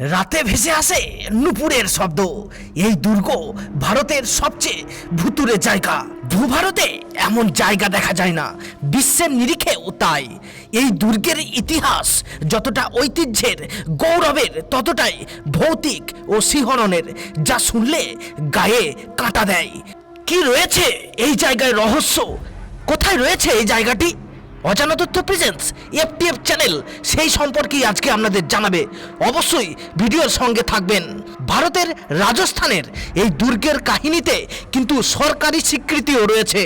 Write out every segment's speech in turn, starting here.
রাতে ভেসে আসে নুপুরের শব্দ। এই দুর্গ ভারতের সবচেয়ে ভুতুরে জায়গা। ভূভারতে এমন জায়গা দেখা যায় না, বিশ্বের নিরিখেও তাই। এই দুর্গের ইতিহাস যতটা ঐতিহ্যের গৌরবের, ততটাই ভৌতিক ও শিহরণের, যা শুনলে গায়ে কাঁটা দেয়। কি রয়েছে এই জায়গায় রহস্য? কোথায় রয়েছে এই জায়গাটি? অজানা তথ্য প্রেজেন্স এফটিএফ চ্যানেল সেই সম্পর্কেই আজকে আপনাদের জানাবে। অবশ্যই ভিডিওর সঙ্গে থাকবেন। ভারতের রাজস্থানের এই দুর্গের কাহিনীতে কিন্তু সরকারি স্বীকৃতিও রয়েছে।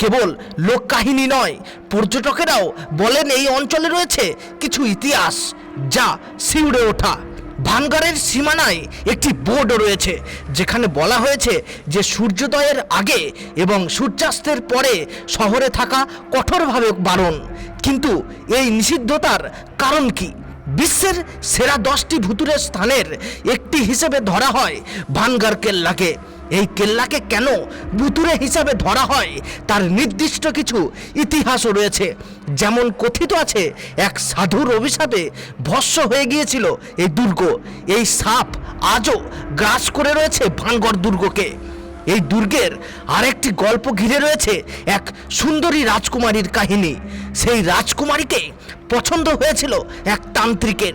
কেবল লোক কাহিনী নয়, পর্যটকেরাও বলেন এই অঞ্চলে রয়েছে কিছু ইতিহাস যা শিউড়ে ওঠা। ভানগড়ের সীমানায় একটি বোর্ড রয়েছে, যেখানে বলা হয়েছে যে সূর্যোদয়ের আগে এবং সূর্যাস্তের পরে শহরে থাকা কঠোরভাবে বারণ। কিন্তু এই নিষিদ্ধতার কারণ কি? বিশ্বের সেরা দশটি ভুতুরের স্থানের একটি হিসেবে ধরা হয় ভানগড় কেল্লাকে। এই কেল্লাকে কেন বুতুরে হিসাবে ধরা হয়? তার নির্দিষ্ট কিছু ইতিহাসও রয়েছে। যেমন কথিত আছে, এক সাধুর অভিশাপে ভস্য হয়ে গিয়েছিল এই দুর্গ। এই সাপ আজও গ্রাস করে রয়েছে ভানগড় দুর্গকে। এই দুর্গের আরেকটি গল্প ঘিরে রয়েছে এক সুন্দরী রাজকুমারীর কাহিনী। সেই রাজকুমারীকে পছন্দ হয়েছিল এক তান্ত্রিকের।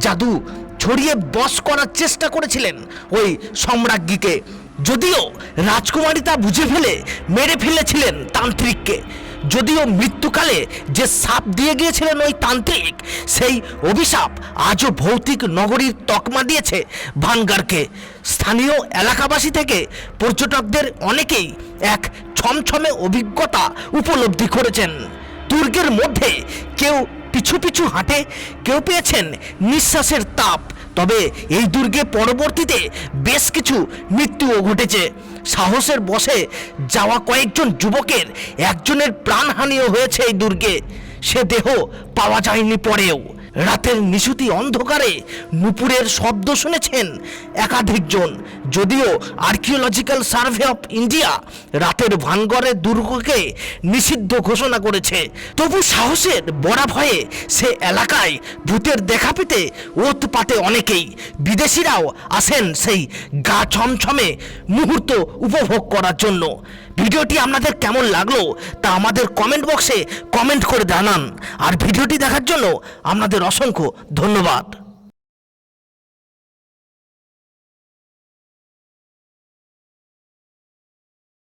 জাদু ছড়িয়ে বস করার চেষ্টা করেছিলেন ওই সম্রাজ্ঞীকে। যদিও রাজকুমারী তা বুঝে ফেলে, মেরে ফেলেছিলেন তান্ত্রিককে। যদিও মৃত্যুকালে যে সাপ দিয়ে গিয়েছিলেন ওই তান্ত্রিক, সেই অভিশাপ আজও ভৌতিক নগরীর তকমা দিয়েছে ভানগারকে। স্থানীয় এলাকাবাসী থেকে পর্যটকদের অনেকেই এক ছমছমে অভিজ্ঞতা উপলব্ধি করেছেন। দুর্গের মধ্যে কেউ পিছু পিছু হাঁটে, কেউ পেয়েছেন নিঃশ্বাসের তাপ। তবে এই দুর্গে পরবর্তীতে বেশ কিছু মৃত্যুও ঘটেছে। সাহসের বসে যাওয়া কয়েকজন যুবকের একজনের প্রাণহানিও হয়েছে এই দুর্গে। সে দেহ পাওয়া যায়নি পরেও। রাতের নিশুতি অন্ধকারে নুপুরের শব্দ শুনেছেন একাধিকজন। যদিও আর্কিওলজিক্যাল সার্ভে অফ ইন্ডিয়া রাতের ভানগড়ের দুর্গকে নিষিদ্ধ ঘোষণা করেছে। তবু সাহসের বড়া ভয়ে সে এলাকায় ভূতের দেখা পেতে ওত পাতে অনেকেই। বিদেশিরাও আসেন সেই গা ছমছমে মুহূর্ত উপভোগ করার জন্য। ভিডিওটি আপনাদের কেমন লাগল তা আমাদের কমেন্ট বক্সে কমেন্ট করে জানান। আর ভিডিওটি দেখার জন্য আপনাদের অসংখ্য ধন্যবাদ।